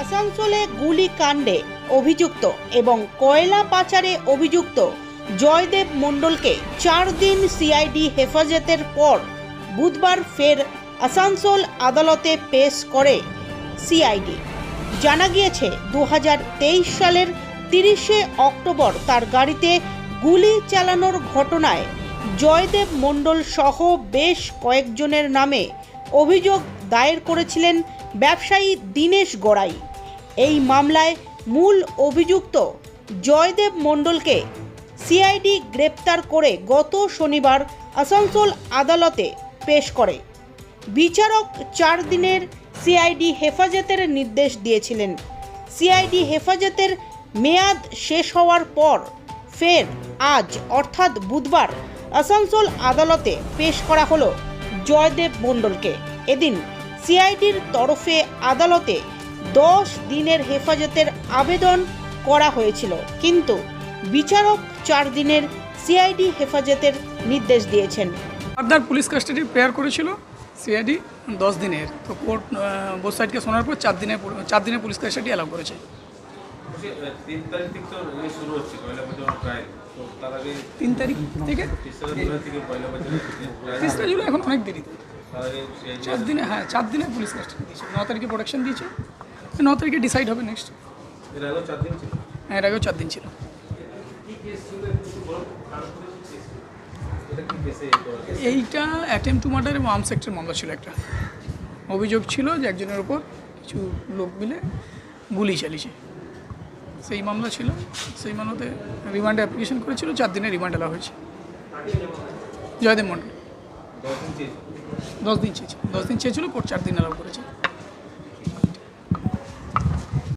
আসানসোলে গুলিকাণ্ডে অভিযুক্ত এবং কয়লা পাচারে অভিযুক্ত জয়দেব মণ্ডলকে চার দিন সিআইডি হেফাজতের পর বুধবার ফের আসানসোল আদালতে পেশ করে সিআইডি জানা গিয়েছে দু হাজার তেইশ সালের তিরিশে অক্টোবর তার গাড়িতে গুলি চালানোর ঘটনায় জয়দেব মণ্ডল সহ বেশ কয়েকজনের নামে অভিযোগ দায়ের করেছিলেন ব্যবসায়ী দীনেশ গড়াই। এই মামলায় মূল অভিযুক্ত জয়দেব মণ্ডলকে সিআইডি গ্রেপ্তার করে গত শনিবার আসানসোল আদালতে পেশ করে। বিচারক চার দিনের সিআইডি হেফাজতের নির্দেশ দিয়েছিলেন। সিআইডি হেফাজতের মেয়াদ শেষ হওয়ার পর ফের আজ, অর্থাৎ বুধবার, আসানসোল আদালতে পেশ করা হলো জয়দেব মণ্ডলকে। এদিন সিআইডির তরফে আদালতে দশ দিনের হেফাজতের আবেদন করা হয়েছিল। কিন্তু বিচারক চার দিনের সিআইডি হেফাজতের নির্দেশ দিয়েছেন। ফার্দার পুলিশ কাস্টাডি প্রেয়ার করেছিল সিআইডি দশ দিনের। তো কোর্ট বোথ সাইডকে শোনার পর চার দিনের চার দিনের পুলিশ কাস্টাডি অ্যালাউ করেছে। তিন তারিখ থেকে ইয়ে তেসরা জুলাই এখন অনেক দেরিতে। চার দিনে হ্যাঁ চার দিনে পুলিশ কাস্টাডি দিয়েছে। ন তারিখে প্রোডাকশন দিয়েছে। ন তারিখে ডিসাইড হবে নেক্সট ছিল। এর আগেও চার দিন ছিল। এইটা অ্যাটেম্প টু মার্ডার এবং আর্ম সেক্টর মামলা ছিল একটা। অভিযোগ ছিল যে একজনের ওপর কিছু লোক মিলে গুলি চালিয়েছে। সেই মামলা ছিল। সেই মামলাতে রিমান্ডে অ্যাপ্লিকেশন করেছিল। চার দিনের রিমান্ড এলা হয়েছে। জয়দেব মণ্ডল। দশ দিন চেয়েছিল। দশ দিন চেয়েছিল। দশ দিন চেয়েছিল কোর্ট চার দিন এলাও করেছে।